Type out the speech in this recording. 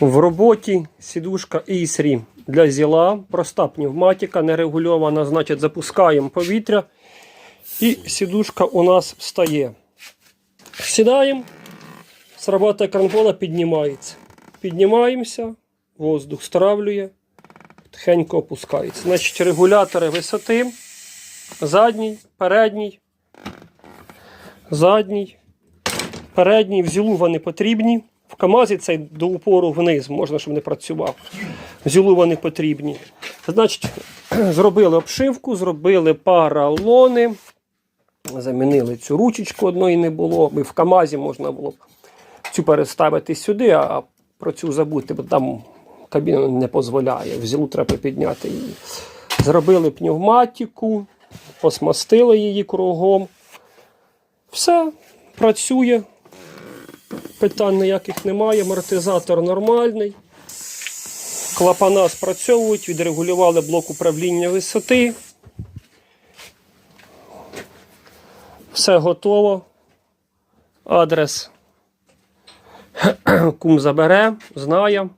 В роботі сідушка ISRI для зіла, проста пневматика, нерегульована, значить запускаємо повітря. І сідушка у нас встає. Сідаємо, срабатує кранпола, піднімається. Піднімаємося, воздух стравлює, тихенько опускається. Значить, регулятори висоти, задній, передній, задній, передній, в зілу вони потрібні. В КАМАЗі цей до упору вниз, можна, щоб не працював. В зілу вони потрібні. Значить, зробили обшивку, зробили паралони, замінили цю ручечку, одної не було. Ми в КАМАЗі можна було б цю переставити сюди, а про цю забути, бо там кабіна не дозволяє. В зілу треба підняти її. Зробили пневматику, посмастили її кругом. Все, працює. Питань ніяких немає. Амортизатор нормальний. Клапана спрацьовують, відрегулювали блок управління висоти. Все готово. Адрес кум забере, знає.